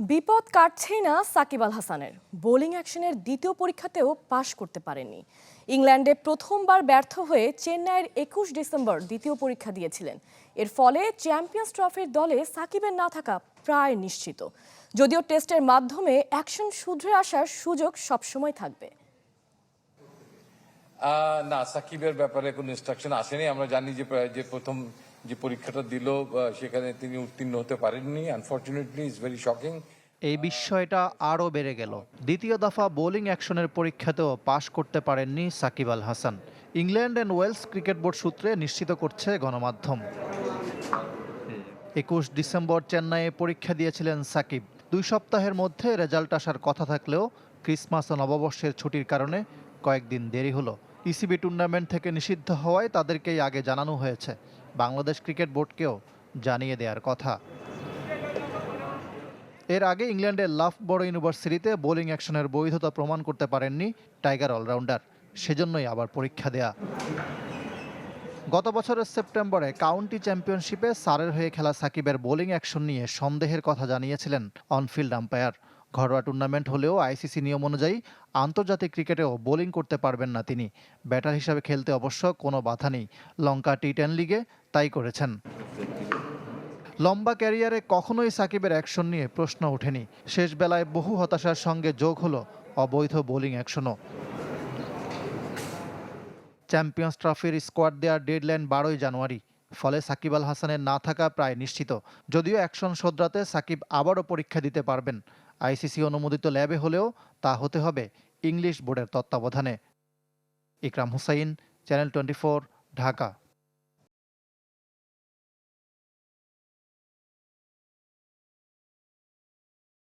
বিপদ কাটছেই না সাকিব আল হাসানের। বোলিং অ্যাকশনের দ্বিতীয় পরীক্ষাতেও পাশ করতে পারেননি। ইংল্যান্ডে প্রথমবার ব্যর্থ হয়ে চেন্নাইয়ের একুশ ডিসেম্বর দ্বিতীয় পরীক্ষা দিয়েছিলেন। এর ফলে চ্যাম্পিয়ন্স ট্রফির দলে সাকিবের না থাকা প্রায় নিশ্চিত। যদিও টেস্টের মাধ্যমে অ্যাকশন শুধরে আসার সুযোগ সবসময় থাকবে। না, সাকিবের ব্যাপারে কোনো ইনস্ট্রাকশন আসেনি। আমরা জানি যে যে প্রথম যে পরীক্ষাটা দিল সেখানে তিনি উত্তীর্ণ হতে পারেননি। আনফর্চুনেটলি ইজ ভেরি শকিং এই বিস্ময়টা আরও বেড়ে গেল। দ্বিতীয় দফা বোলিং অ্যাকশনের পরীক্ষাতেও পাশ করতে পারেননি Shakib Al Hasan. England and Wales cricket board সূত্রে নিশ্চিত করছে গণমাধ্যম। একুশ ডিসেম্বর চেন্নাইয়ে পরীক্ষা দিয়েছিলেন সাকিব। দুই সপ্তাহের মধ্যে রেজাল্ট আসার কথা থাকলেও ক্রিসমাস ও নববর্ষের ছুটির কারণে কয়েকদিন দেরি হলো। ইসিবি টুর্নামেন্ট থেকে নিষিদ্ধ হওয়ায় তাদেরকেই আগে জানানো হয়েছে। বাংলাদেশ ক্রিকেট বোর্ডকেও জানিয়ে দেওয়ার কথা। এর আগে ইংল্যান্ডের লাফবড়ো ইউনিভার্সিটিতে বোলিং অ্যাকশনের বৈধতা প্রমাণ করতে পারেননি টাইগার অলরাউন্ডার। সেজন্যই আবার পরীক্ষা দেয়া। গত বছরের সেপ্টেম্বরে কাউন্টি চ্যাম্পিয়নশিপে সারের হয়ে খেলা সাকিবের বোলিং অ্যাকশন নিয়ে সন্দেহের কথা জানিয়েছিলেন অনফিল্ড আম্পায়ার। ঘরোয়া টুর্নামেন্ট হলেও আইসিসি নিয়ম অনুযায়ী আন্তর্জাতিক ক্রিকেটেও বোলিং করতে পারবেন না তিনি। ব্যাটার হিসাবে খেলতে অবশ্য কোনো বাধা নেই। লঙ্কা টি টেন লিগে তাই করেছেন। লম্বা ক্যারিয়ারে কখনোই সাকিবের অ্যাকশন নিয়ে প্রশ্ন ওঠেনি। শেষ বেলায় বহু হতাশার সঙ্গে যোগ হলো অবৈধ বোলিং অ্যাকশনও। চ্যাম্পিয়ন্স ট্রফির স্কোয়াড দেওয়ার ডেডলাইন বারোই জানুয়ারি। ফলে সাকিব আল হাসানের না থাকা প্রায় নিশ্চিত। যদিও অ্যাকশন শোধরাতে সাকিব আবারও পরীক্ষা দিতে পারবেন। আইসিসি অনুমোদিত ল্যাবে হলেও তা হতে হবে ইংলিশ বোর্ডের তত্ত্বাবধানে। Ikram Hussain, channel twenty Dhaka.